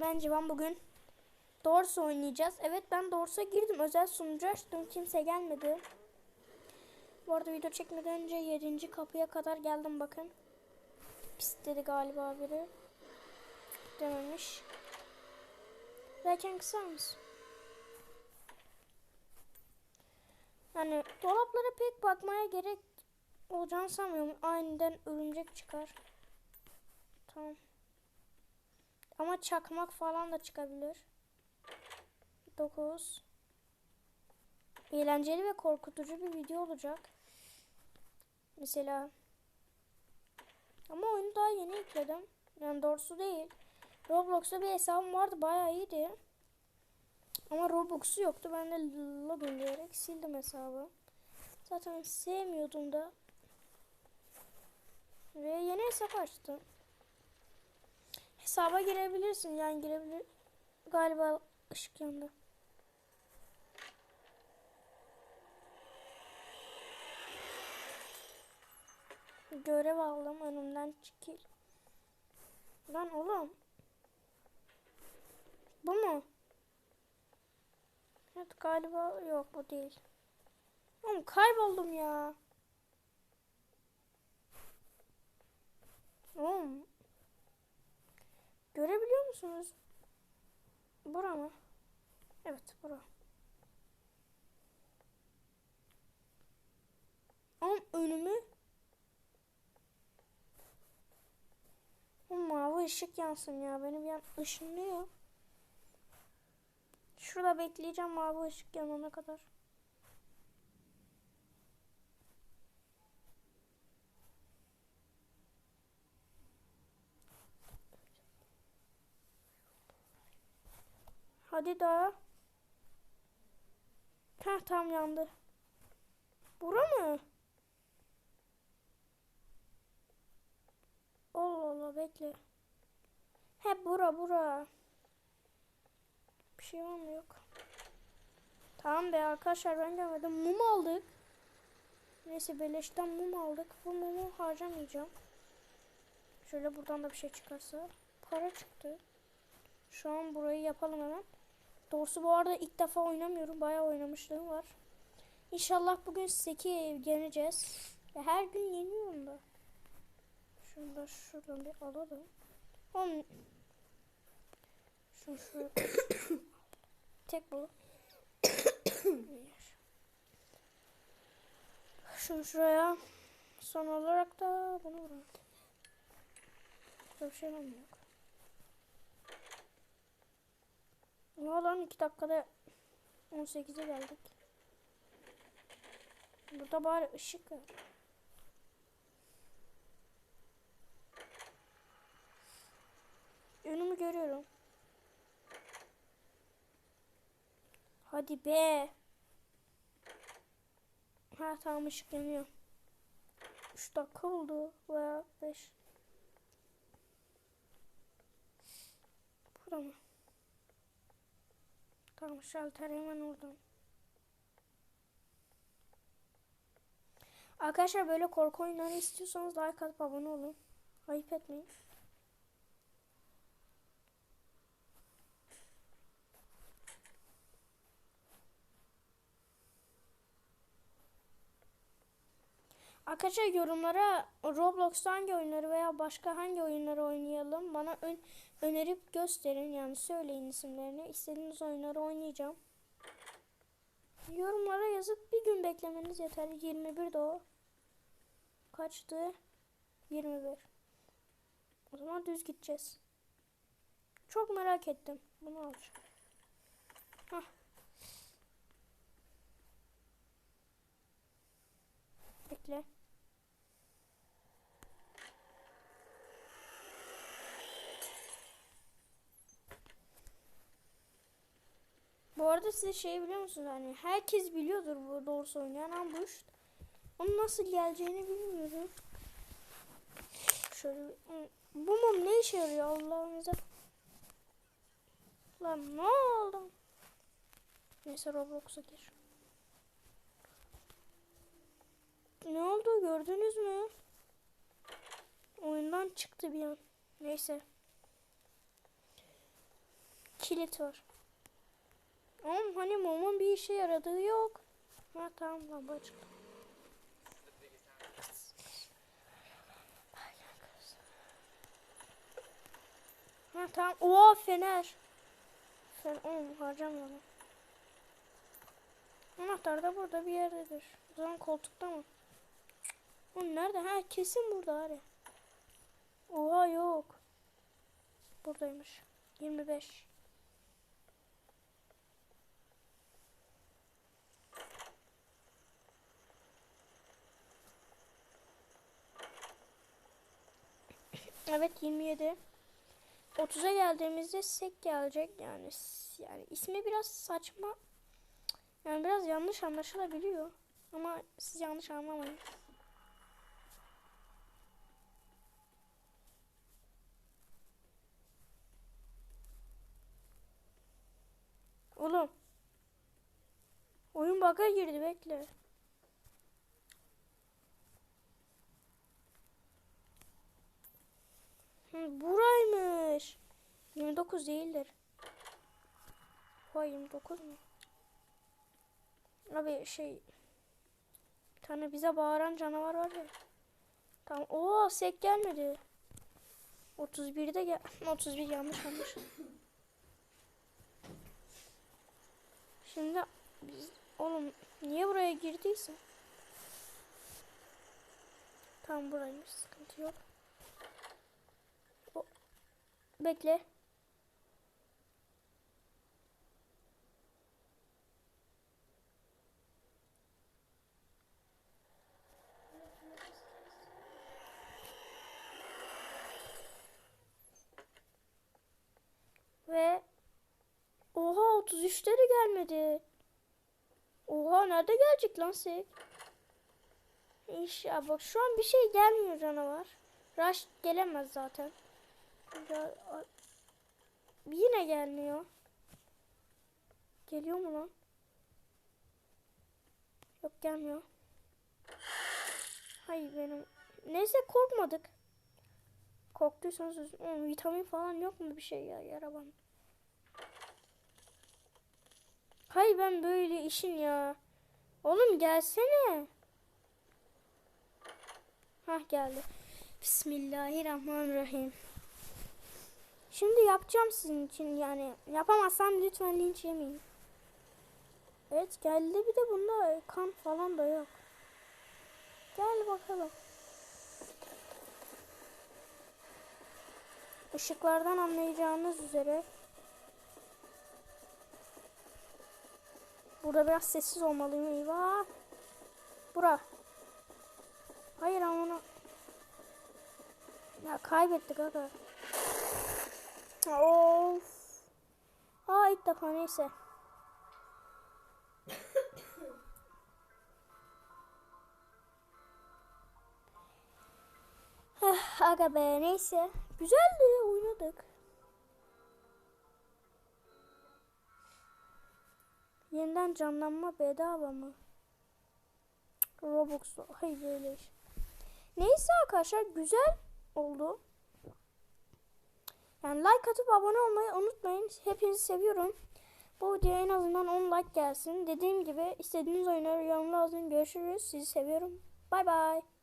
Ben bugün Dorse oynayacağız. Evet ben Dorse'a girdim. Özel sunucu açtım. Kimse gelmedi. Bu arada video çekmeden önce 7. kapıya kadar geldim bakın. Pis dedi galiba biri. Dememiş. Belki kısar mısın? Yani dolaplara pek bakmaya gerek olacağını sanmıyorum. Aniden örümcek çıkar. Tamam. Ama çakmak falan da çıkabilir. 9 Eğlenceli ve korkutucu bir video olacak. Mesela ama oyunu daha yeni yükledim. Yani doğrusu değil. Roblox'ta bir hesabım vardı bayağı iyiydi. Ama Robux'u yoktu. Ben de login diyerek sildim hesabı. Zaten sevmiyordum da. Ve yeni hesap açtım. Hesaba girebilirsin yani girebilir. Galiba ışık yandı. Görev aldım önümden çekil. Lan oğlum. Bu mu? Evet galiba yok bu değil. Oğlum kayboldum ya. Oğlum. Görebiliyor musunuz? Bura mı? Evet bura. Oğlum önümü O mavi ışık yansın ya. Beni bir an ışınlıyor. Şurada bekleyeceğim mavi ışık yanana kadar. Hadi daha. Heh tam yandı. Bura mı? Allah Allah bekle. He bura bura. Bir şey var mı yok. Tamam be arkadaşlar ben görmedim. Mum aldık. Neyse beleşten mum aldık. Bu mumu harcamayacağım. Şöyle buradan da bir şey çıkarsa. Para çıktı. Şu an burayı yapalım hemen. Doğrusu bu arada ilk defa oynamıyorum. Bayağı oynamışlığım var. İnşallah bugün Seki yeneceğiz. Ya her gün yeniyorum da. Şunu da şuradan bir alalım. Oğlum. Şunu şu. Tek bu. Şunu şuraya. Son olarak da bunu vuralım. Bir şey var mı yok. Ne lan 2 dakikada 18'e geldik. Burada bari ışık var. Önümü görüyorum. Hadi be. Ha tamam ışık yanıyor. 3 dakika oldu veya 5. Burada mı? Tamam şalter hemen oradan. Arkadaşlar böyle korku oyunları istiyorsanız like atıp abone olun. Ayıp etmeyin. Arkadaşlar yorumlara Roblox'ta hangi oyunları veya başka hangi oyunları oynayalım bana ön önerip gösterin yani söyleyin isimlerini. İstediğiniz oyunları oynayacağım. Yorumlara yazıp bir gün beklemeniz yeter. 21 de o. Kaçtı? 21. O zaman düz gideceğiz. Çok merak ettim. Bunu alacağım. Hah. Bekle. Bu arada size şey biliyor musunuz hani herkes biliyordur bu doğrusu oynayan ama bu iş onun nasıl geleceğini bilmiyorum. Şöyle bu mum ne işe yarıyor Allah'ınıza? Lan ne oldu? Neyse Roblox'a gir. Ne oldu gördünüz mü? Oyundan çıktı bir an. Neyse. kilit var. Ama hani mumun bir işe yaradığı yok. Ha tamam lamba açıldı. Ha tamam. Oha fener. Sen oğlum harcamayalım. Anahtar da burada bir yerdedir. O zaman koltukta mı? Oğlum nerede? Ha kesin burada abi. Oha yok. Buradaymış. 25. Evet 27. 30'a geldiğimizde sek gelecek yani yani ismi biraz saçma yani biraz yanlış anlaşılabiliyor ama siz yanlış anlamayın. Oğlum. Oyun bug'a girdi bekle. Buraymış. 29 değildir. Vay 29 mu? Abi şey tane bize bağıran canavar var ya. Tamam. Oo sek gelmedi. 31'de gel 31 yanlış yanlış. Şimdi biz oğlum niye buraya girdiyse? Tam buraymış sıkıntı yok. Bekle. Ve Oha 33'te de gelmedi. Oha nerede gelecek lan sek? İnşallah bak şu an bir şey gelmiyor canavar. Rush gelemez zaten. Yine gelmiyor. Geliyor mu lan? Yok gelmiyor. Hayır benim. Neyse korkmadık. Korktuysanız Oğlum, vitamin falan yok mu bir şey ya yara bandı. Hay ben böyle işin ya. Oğlum gelsene. Hah geldi. Bismillahirrahmanirrahim. Şimdi yapacağım sizin için yani. Yapamazsam lütfen linç yemeyin. Evet geldi bir de bunda kan falan da yok. Gel bakalım. Işıklardan anlayacağınız üzere Burada biraz sessiz olmalıyım. Eyvah. Bura. Hayır amına. Ya kaybettik aga. Of. Aa ilk defa neyse. Aga be neyse. Güzeldi oynadık. Yeniden canlanma bedava mı? Robux'la. Hayır böyle iş. Neyse arkadaşlar güzel oldu. Yani like atıp abone olmayı unutmayın. Hepinizi seviyorum. Bu videoya en azından 10 like gelsin. Dediğim gibi istediğiniz oyunları yorumlara yazın. Görüşürüz. Sizi seviyorum. Bay bay.